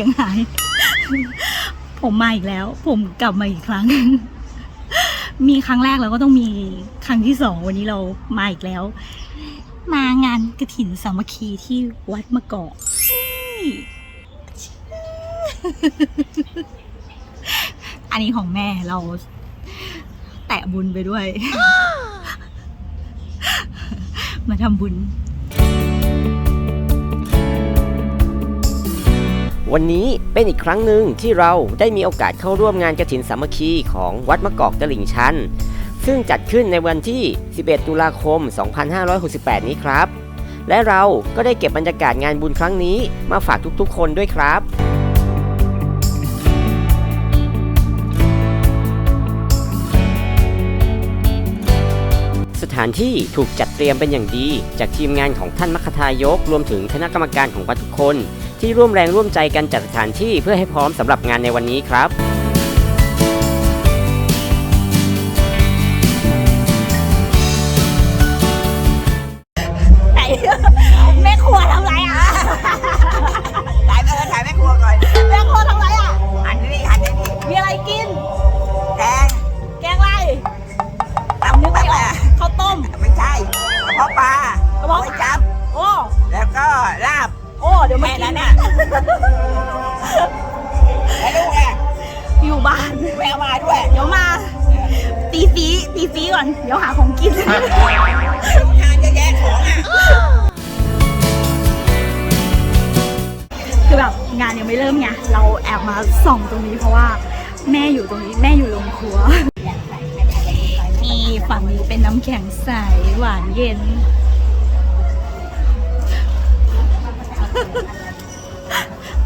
ผมมาเสียงหาย ผมมาอีกแล้ว ผมกลับมาอีกครั้ง มีครั้งแรกแล้วก็ต้องมีครั้งที่สองวันนี้เรามาอีกแล้ว มางานกระถินสามัคคีที่วัดมะกอกอันนี้ของแม่เราแตะบุญไปด้วย มาทำบุญ วันนี้เป็นอีกครั้งหนึ่งที่เราได้มีโอกาสเข้าร่วมงานกระถินสามัคคีของวัดมะกอกตลิ่งชัน ซึ่งจัดขึ้นในวันที่ 11 ตุลาคม 2568 นี้ครับ และเราก็ได้เก็บบรรยากาศงานบุญครั้งนี้มาฝากทุกๆ คนด้วยครับ ถานที่ถูกจัดเตรียมเป็นอย่างดี จากทีมงานของท่านมัคคทายก รวมถึงคณะกรรมการของวัดทุกคน ที่ร่วมแรงร่วมใจกันจัดสถานที่เพื่อให้พร้อมสำหรับงานในวันนี้ครับ เดี๋ยวมาแค่กินั้นนน่ะแล้วลูกอะอยู่บ้านแววมาด้วยเดี๋ยวมา ตีฟีตีฟีก่อน เดี๋ยวหาของกิน ทานเยอะแยะของอะคือแบบงานยังไม่เริ่มไงเราแอบมาส่องตรงนี้เพราะว่า แม่อยู่ตรงนี้แม่อยู่โรงครัวนี่ฝั่งนี้เป็นน้ำแข็งใสหวานเย็น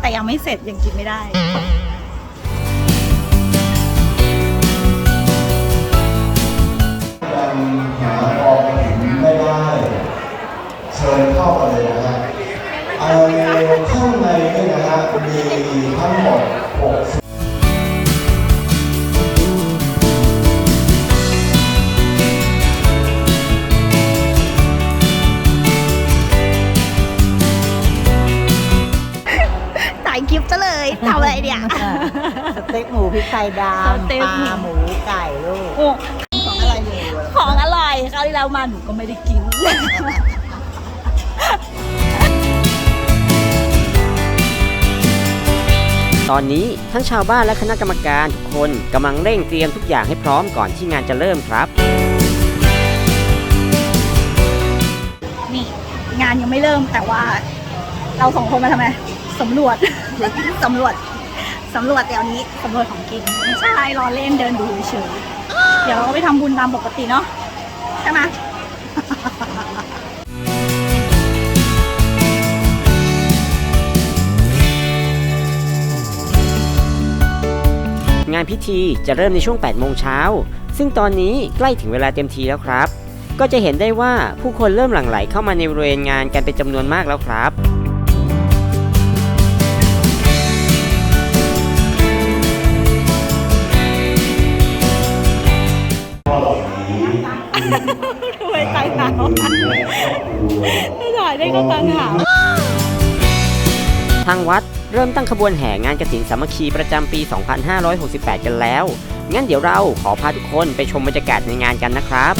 แต่ยังไม่เสร็จยังกินไม่ได้ ยังหาออกหินไม่ได้ เชิญเข้ามาเลยนะฮะเอ่อข้างในเนี่ยนะฮะมีทั้งหมด6 ไทยดสเต็กำปหมูลาหมูไก่ลูกโอ้ของอะไรอยู่ ของอร่อยคราวที่แล้วมาหนูก็ไม่ได้กิน ตอนนี้ทั้งชาวบ้านและคณะกรรมการทุกคนกำลังเร่งเตรียมทุกอย่างให้พร้อมก่อนที่งานจะเริ่มครับ นี่งานยังไม่เริ่มแต่ว่า เราสองคนมาทำไมสำรวจ สำรวจ สำรวจแถวนี้สำรวจของกินไม่ใช่รอเล่นเดินดูเฉยๆเดี๋ยวเราก็ไปทำบุญตามปกติเนาะใช่ไหมงานพิธีจะเริ่มในช่วง 8 โมงเช้า ซึ่งตอนนี้ใกล้ถึงเวลาเต็มทีแล้วครับ ก็จะเห็นได้ว่าผู้คนเริ่มหลั่งไหลเข้ามาในบริเวณงานกันเป็นจำนวนมากแล้วครับ่ก็ตังหาวทางวัดเริ่มตั้งขบวนแห่งานกระถินสามัคคีประจำปี 2568 กันแล้ว งั้นเดี๋ยวเราขอพาทุกคนไปชมบรรยากาศในงานกันนะครับ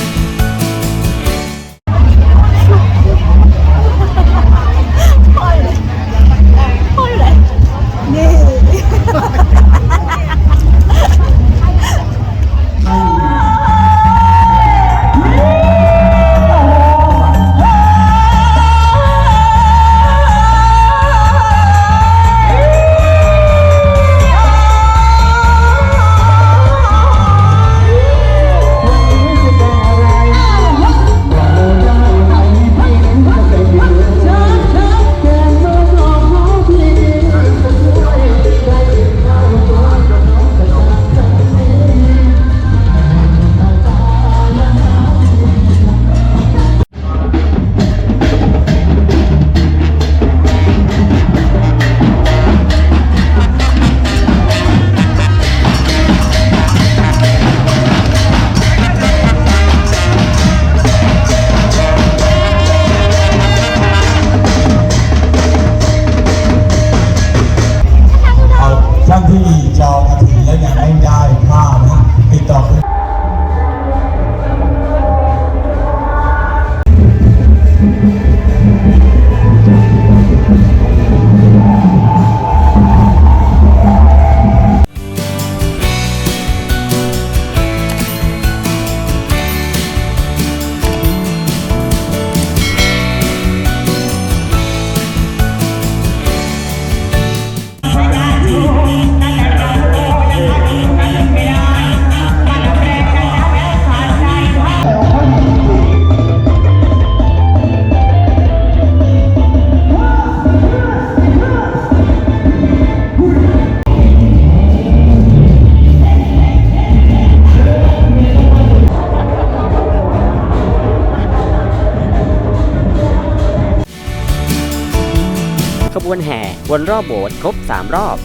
วนรอบโบสถ์ครบ 3 รอบ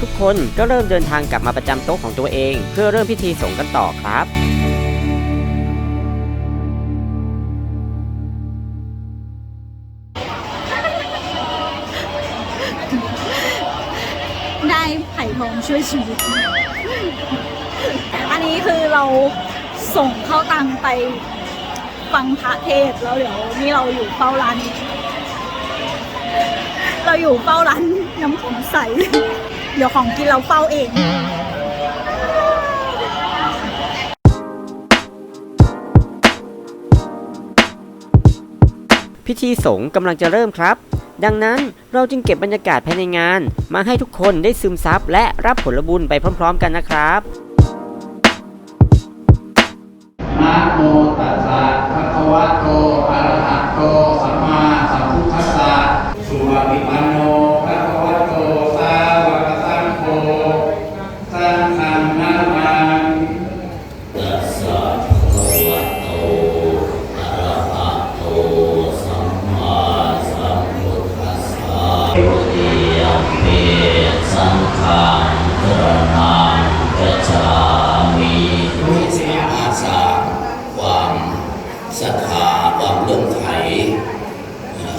ทุกคนก็เริ่มเดินทางกลับมาประจำโต๊ะของตัวเอง เพื่อเริ่มพิธีสงฆ์กันต่อครับได้ไผ่ทองช่วยชีวิต อันนี้คือเราส่งเข้าตังไปฟังพระเทศแล้วเดี๋ยวนี่เราอยู่เฝ้าร้าน เราอยู่เฝ้าร้านน้ำแข็งใส เดี๋ยวของกินเราเฝ้าเองพิธีสงฆ์กำลังจะเริ่มครับ ดังนั้นเราจึงเก็บบรรยากาศภายในงาน มาให้ทุกคนได้ซึมซับและรับผลบุญไปพร้อม ๆ กันนะครับนะโมตัสสะภะคะวะโต ศรัทธาความเลื่อมใส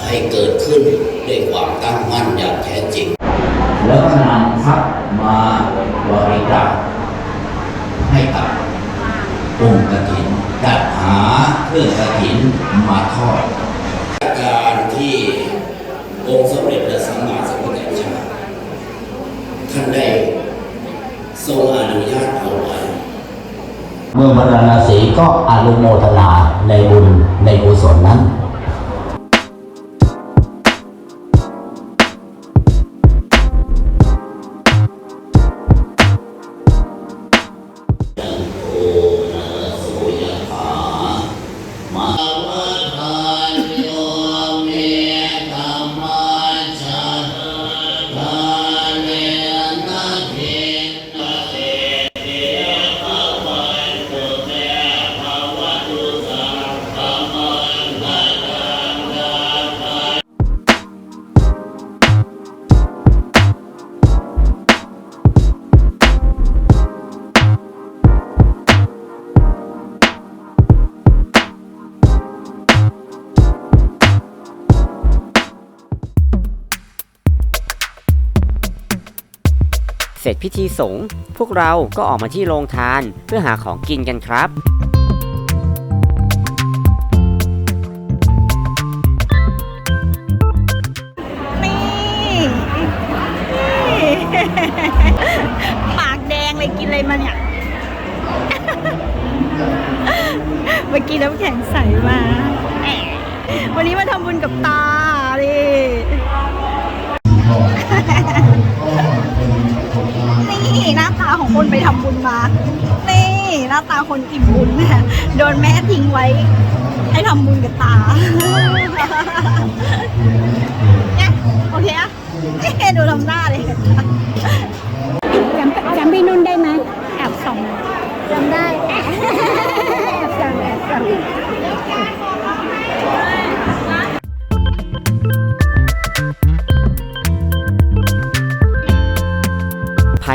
ให้เกิดขึ้นด้วยความตั้งมั่นอย่างแท้จริง แล้วนำทรัพย์มาบริจาคให้กับองค์กฐินจัดหาเครื่องกฐินมาทอดการที่องค์สมเด็จพระสัมมาสัมพุทธเจ้าท่านได้ทรงอนุญาตเอาไว้ เมื่อบรรณาสีก็อนุโมทนาในบุญในกุศลนั้น เสร็จพิธีสงฆ์พวกเราก็ออกมาที่โรงทานเพื่อหาของกินกันครับนี่ปากแดงเลยกินอะไรมาเนี่ย เมื่อกี้น้ำแข็งใสมา วันนี้มาทำบุญกับตาดิ นี่หน้าตาของคนไปทำบุญมา นี่หน้าตาคนอิ่มบุญเนี่ยโดนแม่ทิ้งไว้ ให้ทำบุญกับตาเนี่ยโอเคอะเอ๊ะดูทำหน้าเลยจำจำพี่นุ่นได้ไหมแอบส่องจำได้แอบจำแอบจำภ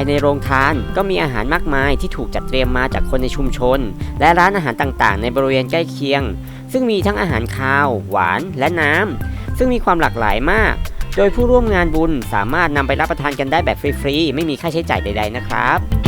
ายในโรงทานก็มีอาหารมากมายที่ถูกจัดเตรียมมาจากคนในชุมชน และร้านอาหารต่างๆ ในบริเวณใกล้เคียง ซึ่งมีทั้งอาหารคาว หวานและน้ำซึ่งมีความหลากหลายมาก โดยผู้ร่วมงานบุญสามารถนำไปรับประทานกันได้แบบฟรีๆไม่มีค่าใช้จ่ายใด ๆ นะครับ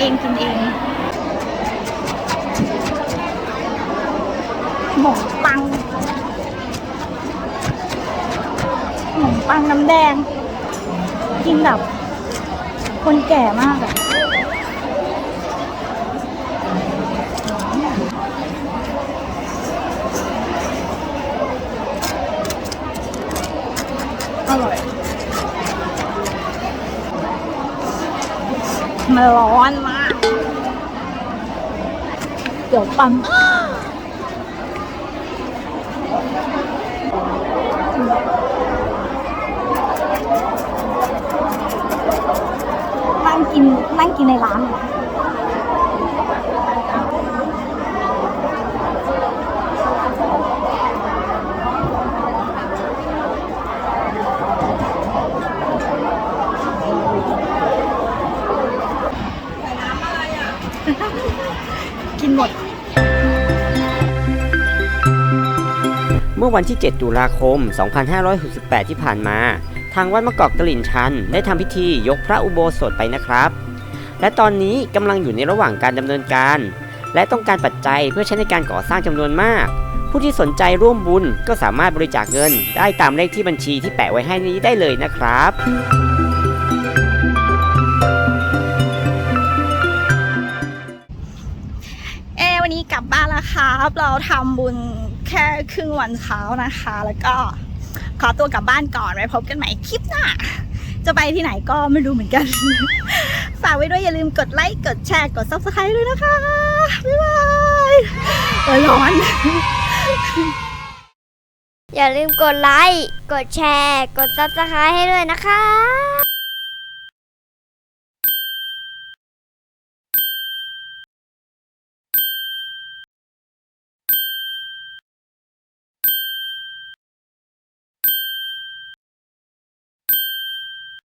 เองกินเองหมูปังหมูปังน้ำแดง กินแบบ คนแก่มากอะอร่อย มันร้อนมาก เดี๋ยวปังนั่งกินนั่งกินในร้านเล อวันที่ 7 ตุลาคม 2568 ที่ผ่านมา ทางวัดมะกอกตลิ่นชัน ได้ทำพิธียกพระอุโบสถไปนะครับ และตอนนี้กำลังอยู่ในระหว่างการดำเนินการ และต้องการปัจจัยเพื่อใช้ในการก่อสร้างจำนวนมาก ผู้ที่สนใจร่วมบุญก็สามารถบริจาคเงิน ได้ตามเลขที่บัญชีที่แปะไว้ให้นี้ได้เลยนะครับเอวันนี้กลับบ้านแล้วครับ เราทำบุญ แค่ครึ่งวันเช้านะคะ แล้วก็ขอตัวกลับบ้านก่อนไว้พบกันใหม่คลิปหน้า จะไปที่ไหนก็ไม่รู้เหมือนกัน ฝากไว้ด้วยอย่าลืมกดไลค์ กดแชร์ กด subscribe ด้วยนะคะ บ๊ายบายเออร้อน อย่าลืมกดไลค์ กดแชร์ กด subscribe ให้ด้วยนะคะ